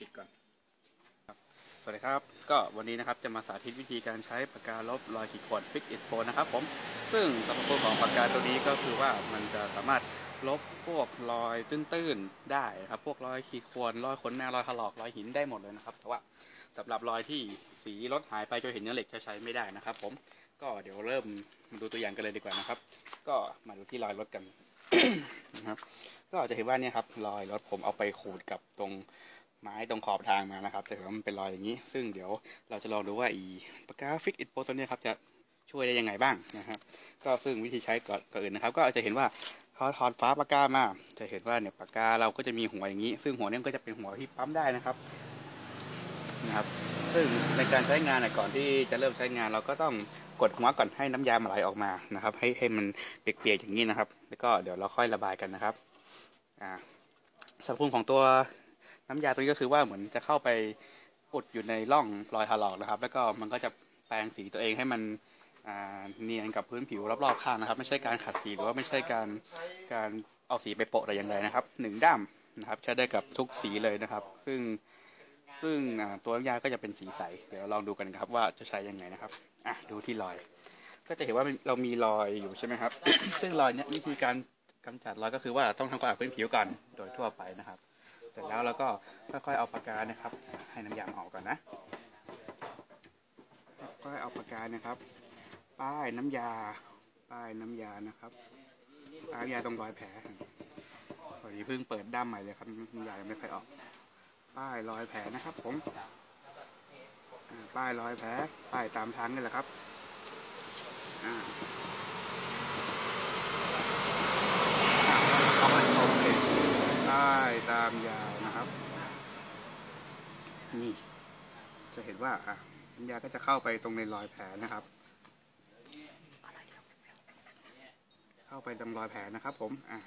ปิดก่อนครับสวัสดีครับ ก็วันนี้นะครับจะมาสาธิตวิธีการใช้ปากกาลบรอยขีดข่วน Fix It Pro นะครับผมซึ่งสรรพคุณของปากกาตัวนี้ก็คือว่ามันจะสามารถลบพวกรอยตื้นๆได้ครับ พวกรอยขีดข่วนรอยขนแมวรอยถลอกรอยหินได้หมดเลยนะครับ แต่ว่าสำหรับรอยที่สีรถหายไปจนเห็นเนื้อเหล็กจะใช้ไม่ได้นะครับ ผมก็เดี๋ยวเริ่มมาดูตัวอย่างกันเลยดีกว่านะครับ ก็มาดูที่รอยรถกันนะครับ ก็จะเห็นว่าเนี่ยครับรอยรถผมเอาไปขูดกับตรง ไม้ตรงขอบทางมานะครับจะเห็นว่ามันเป็นรอยอย่างนี้ ซึ่งเดี๋ยวเราจะลองดูว่าอีปากกาฟิกอิ p โปตัวเนี้ครับจะช่วยได้ยังไงบ้างนะครับ ก็ซึ่งวิธีใช้ก่อนก่อนอื่นนะครับ ก็จะเห็นว่าพอถอดฟ้าปากกามา จะเห็นว่าเนี่ยปากกาเราก็จะมีหัวอย่างนี้ ซึ่งหัวนี้ก็จะเป็นหัวที่ปั๊มได้นะครับนะครับซึ่งในการใช้งานก่อนที่จะเริ่มใช้งานเราก็ต้องกดหัวก่อนให้น้ำยามันไหลออกมานะครับ ให้ให้มันเปียกๆอย่างนี้นะครับ แล้วก็เดี๋ยวเราค่อยระบายกันนะครับอ่าสรรพคุณของตัว น้ำยาตัวนี้ก็คือว่าเหมือนจะเข้าไปอุดอยู่ในร่องรอยถลอกนะครับ แล้วก็มันก็จะแปรงสีตัวเองให้มันเนียนกับพื้นผิวรอบๆข้างนะครับ ไม่ใช่การขัดสีหรือว่าไม่ใช่การการเอาสีไปโปะแต่อย่างใดนะครับหนึ่งด้ามนะครับ ใช้ได้กับทุกสีเลยนะครับ ซึ่งซึ่งตัวน้ำยาก็จะเป็นสีใส เดี๋ยวลองดูกันครับว่าจะใช้ยังไงนะครับอะดูที่รอย ก็จะเห็นว่าเรามีรอยอยู่ใช่ไหมครับ ซึ่งรอยเนี้ยวิธีการกำจัดรอยก็คือว่าต้องทำความสะอาดพื้นผิวก่อนโดยทั่วไปนะครับ สร็จแล้วเราก็ค่อยๆเอาปากกานะครับ ให้น้ำยามันออกก่อนนะก็เอาปากกานะครับ ป้ายน้ำยา ป้ายน้ำยานะครับป้ายยาตรงรอยแผลพอดีเพิ่งเปิดด้ามใหม่เลยครับน้ำยายังไม่ค่อยออก ป้ายรอยแผลนะครับ ผมป้ายรอยแผลป้ายตามทางนี่แหละครับอ่าป้ายตามยาับนี่ จะเห็นว่าอะน้ำยาก็จะเข้าไปตรงในรอยแผลนะครับ เข้าไปตรงรอยแผลนะครับ ผม อ่า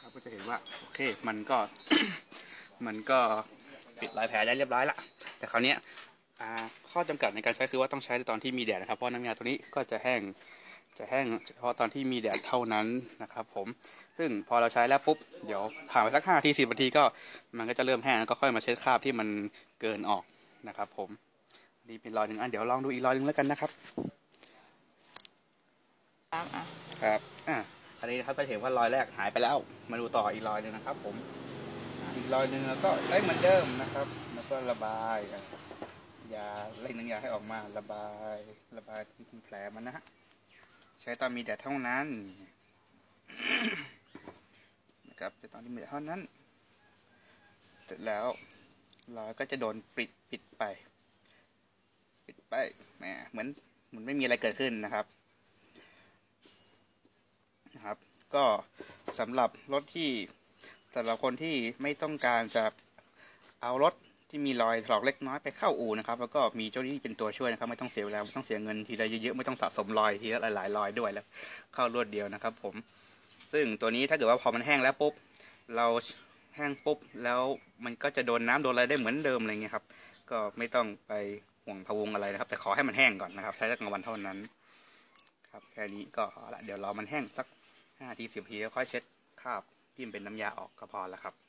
เราก็จะเห็นว่า โอเค มันก็ มันก็ปิดรอยแผลได้เรียบร้อยละแต่คราวนี้อ่าข้อจำกัดในการใช้คือว่าต้องใช้ตอนที่มีแดดนะครับ เพราะน้ำยาตัวนี้ก็จะแห้ง จะแห้งเฉพาะตอนที่มีแดดเท่านั้นนะครับผมซึ่งพอเราใช้แล้วปุ๊บเดี๋ยวผ่านไปสักห้าทีสิบนาทีก็มันก็จะเริ่มแห้งแล้วก็ค่อยมาเช็ดคราบที่มันเกินออกนะครับ ผมนี่เป็นรอยหนึ่งอันเดี๋ยวลองดูอีกรอยหนึ่งแล้วกันนะครับครับอะครับอะอันนี้นะครับก็จะเห็นว่ารอยแรกหายไปแล้ว มาดูต่ออีกรอยหนึ่งนะครับ ผมอะอีกรอยหนึ่งแล้วก็ใช้เหมือนเดิมนะครับแล้วก็ระบายอะยาเร่งน้ำยาให้ออกมาระบาย ระบายที่แผลมันนะฮะ ใช้ตอนมีแดดเท่านั้นนะครับแต่ตอนที่มีแดดเท่านั้น เสร็จแล้วรอยก็จะโดนปิดปิดไป ปิดไปแหมเหมือนเหมือนไม่มีอะไรเกิดขึ้นนะครับนะครับ ก็สำหรับรถที่สำหรับคนที่ไม่ต้องการจะเอารถ ที่มีรอยถลอกเล็กน้อยไปเข้าอู่นะครับ แล้วก็มีเจ้าหน้าที่เป็นตัวช่วยนะครับ ไม่ต้องเสียเวลาไม่ต้องเสียเงินทีละเยอะๆไม่ต้องสะสมรอยทีละหลายๆรอยด้วยแล้ว เข้ารวดเดียวนะครับ ผม ซึ่งตัวนี้ถ้าเกิดว่าพอมันแห้งแล้วปุ๊บเราแห้งปุ๊บแล้วมันก็จะโดนน้ำโดนอะไรได้เหมือนเดิมอะไรเงี้ยครับ ก็ไม่ต้องไปห่วงพะวงอะไรนะครับ แต่ขอให้มันแห้งก่อนนะครับ ใช้สักกลางวันเท่านั้น ครับแค่นี้ก็เอละเดี๋ยวรอมันแห้งสักห้าทีสิบทีแล้วค่อยเช็ดคราบที่มันเป็นน้ำยาออกก็พอแล้วครับ